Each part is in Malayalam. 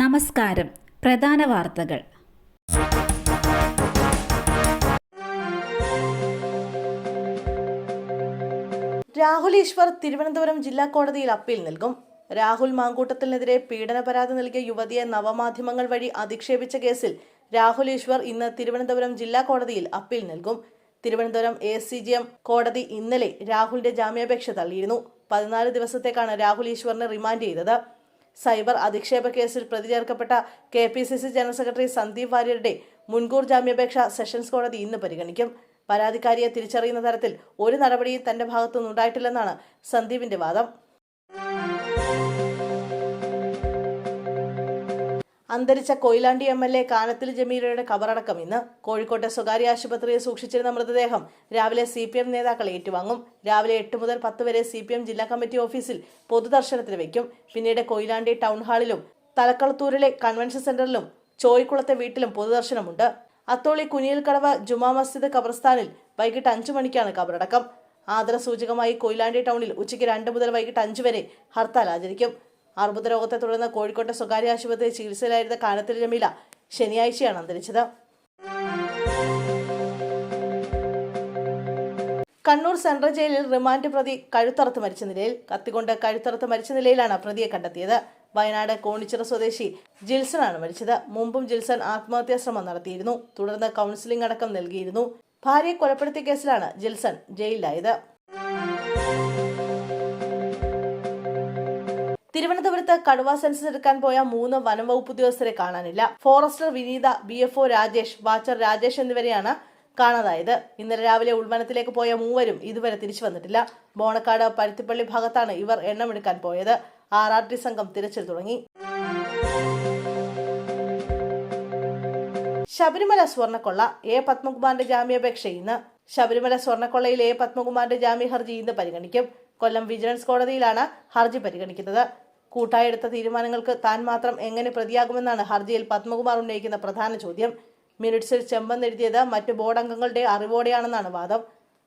നമസ്കാരം. പ്രധാന വാർത്തകൾ. രാഹുൽ ഈശ്വർ തിരുവനന്തപുരം ജില്ലാ കോടതിയിൽ അപ്പീൽ നൽകും. രാഹുൽ മാങ്കൂട്ടത്തിനെതിരെ പീഡന പരാതി നൽകിയ യുവതിയെ നവമാധ്യമങ്ങൾ വഴി അധിക്ഷേപിച്ച കേസിൽ രാഹുൽ ഈശ്വർ ഇന്ന് തിരുവനന്തപുരം ജില്ലാ കോടതിയിൽ അപ്പീൽ നൽകും. Thiruvananthapuram A C J M കോടതി ഇന്നലെ രാഹുലിന്റെ ജാമ്യാപേക്ഷ തള്ളിയിരുന്നു. പതിനാല് ദിവസത്തേക്കാണ് രാഹുൽ ഈശ്വറിനെ റിമാൻഡ് ചെയ്തത്. സൈബർ അധിക്ഷേപ കേസിൽ പ്രതി ചേർക്കപ്പെട്ട K P C C general secretary Sandeep വാര്യരുടെ മുൻകൂർ ജാമ്യാപേക്ഷ സെഷൻസ് കോടതി ഇന്ന് പരിഗണിക്കും. പരാതിക്കാരിയെ തിരിച്ചറിയുന്ന തരത്തിൽ ഒരു നടപടിയും തന്റെ ഭാഗത്തുനിന്ന് ഉണ്ടായിട്ടില്ലെന്നാണ് സന്ദീപിന്റെ വാദം. അന്തരിച്ച Koyilandy M L A Kanathil ജമീലയുടെ കബറടക്കം ഇന്ന് കോഴിക്കോട്ടെ സ്വകാര്യ ആശുപത്രിയിൽ സൂക്ഷിച്ചിരുന്ന മൃതദേഹം രാവിലെ സി പി എം നേതാക്കൾ ഏറ്റുവാങ്ങും. രാവിലെ എട്ട് മുതൽ പത്ത് വരെ സി പി എം ജില്ലാ കമ്മിറ്റി ഓഫീസിൽ പൊതുദർശനത്തിന് വയ്ക്കും പിന്നീട് കൊയിലാണ്ടി ടൗൺ ഹാളിലും തലക്കളത്തൂരിലെ കൺവെൻഷൻ സെന്ററിലും ചോയ്ക്കുളത്തെ വീട്ടിലും പൊതുദർശനമുണ്ട്. അത്തോളി കുനിയൽക്കടവ് ജുമാ മസ്ജിദ് ഖബർസ്ഥാനിൽ വൈകിട്ട് അഞ്ചു മണിക്കാണ് കബറടക്കം. ആദരസൂചകമായി കൊയിലാണ്ടി ടൗണിൽ ഉച്ചയ്ക്ക് രണ്ട് മുതൽ വൈകിട്ട് അഞ്ച് വരെ ഹർത്താൽ ആചരിക്കും. അർബുദ രോഗത്തെ തുടർന്ന് കോഴിക്കോട്ടെ സ്വകാര്യ ആശുപത്രിയിൽ ചികിത്സയിലായിരുന്ന കാനത്തിൽ ജമീല ശനിയാഴ്ചയാണ് അന്തരിച്ചത്. കണ്ണൂർ സെൻട്രൽ ജയിലിൽ റിമാൻഡ് പ്രതി കഴുത്തറുത്ത് മരിച്ച നിലയിൽ കത്തികൊണ്ട് കഴുത്തറുത്ത് മരിച്ച നിലയിലാണ് പ്രതിയെ കണ്ടെത്തിയത്. വയനാട് കോണിച്ചിറ സ്വദേശി ജിൽസൺ ആണ് മരിച്ചത്. മുമ്പും ജിൽസൺ ആത്മഹത്യാ ശ്രമം നടത്തിയിരുന്നു. തുടർന്ന് കൗൺസിലിംഗ് അടക്കം നൽകിയിരുന്നു. ഭാര്യയെ കൊലപ്പെടുത്തിയ കേസിലാണ് ജിൽസൺ ജയിലിലായത്. തിരുവനന്തപുരത്ത് കടുവ സെൻസസ് എടുക്കാൻ പോയ മൂന്ന് വനംവകുപ്പ് ഉദ്യോഗസ്ഥരെ കാണാനില്ല. Forester Vineetha B F O Rajesh watcher Rajesh എന്നിവരെയാണ് കാണാതായത്. ഇന്നലെ രാവിലെ ഉൾവനത്തിലേക്ക് പോയ മൂവരും ഇതുവരെ തിരിച്ചു വന്നിട്ടില്ല. ബോണക്കാട് പരുത്തിപ്പള്ളി ഭാഗത്താണ് ഇവർ എണ്ണമെടുക്കാൻ പോയത്. ആർ ആർ ടി സംഘം തിരച്ചിൽ തുടങ്ങി. ശബരിമല സ്വർണക്കൊള്ള എ പത്മകുമാറിന്റെ ജാമ്യാപേക്ഷ ഇന്ന്. ശബരിമല സ്വർണക്കൊള്ളയിൽ എ പത്മകുമാറിന്റെ ജാമ്യ ഹർജി ഇന്ന് പരിഗണിക്കും. കൊല്ലം വിജിലൻസ് കോടതിയിലാണ് ഹർജി പരിഗണിക്കുന്നത്. കൂട്ടായെടുത്ത തീരുമാനങ്ങൾക്ക് താൻ മാത്രം എങ്ങനെ പ്രതിയാകുമെന്നാണ് ഹർജിയിൽ പത്മകുമാർ ഉന്നയിക്കുന്ന പ്രധാന ചോദ്യം. മിനിറ്റ്സിൽ ചെമ്പെന്നെഴുതിയത് മറ്റ് ബോർഡ് അംഗങ്ങളുടെ അറിവോടെയാണെന്നാണ് വാദം.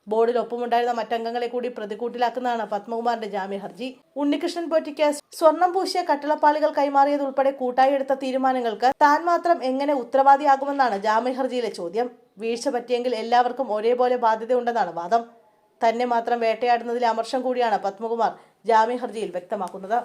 ബോർഡിൽ ഒപ്പമുണ്ടായിരുന്ന മറ്റംഗങ്ങളെ കൂടി പ്രതികൂട്ടിലാക്കുന്നതാണ് പത്മകുമാറിന്റെ ജാമ്യ ഹർജി. ഉണ്ണികൃഷ്ണൻ പോറ്റിക്ക് സ്വർണം പൂശിയ കട്ടിളപ്പാളികൾ കൈമാറിയത് ഉൾപ്പെടെ കൂട്ടായി എടുത്ത തീരുമാനങ്ങൾക്ക് താൻ മാത്രം എങ്ങനെ ഉത്തരവാദിയാകുമെന്നാണ് ജാമ്യ ഹർജിയിലെ ചോദ്യം. വീഴ്ച പറ്റിയെങ്കിൽ എല്ലാവർക്കും ഒരേപോലെ ബാധ്യതയുണ്ടെന്നാണ് വാദം. തന്നെ മാത്രം വേട്ടയാടുന്നതിലെ അമർഷം കൂടിയാണ് പത്മകുമാർ ജാമ്യ ഹർജിയിൽ വ്യക്തമാക്കുന്നത്.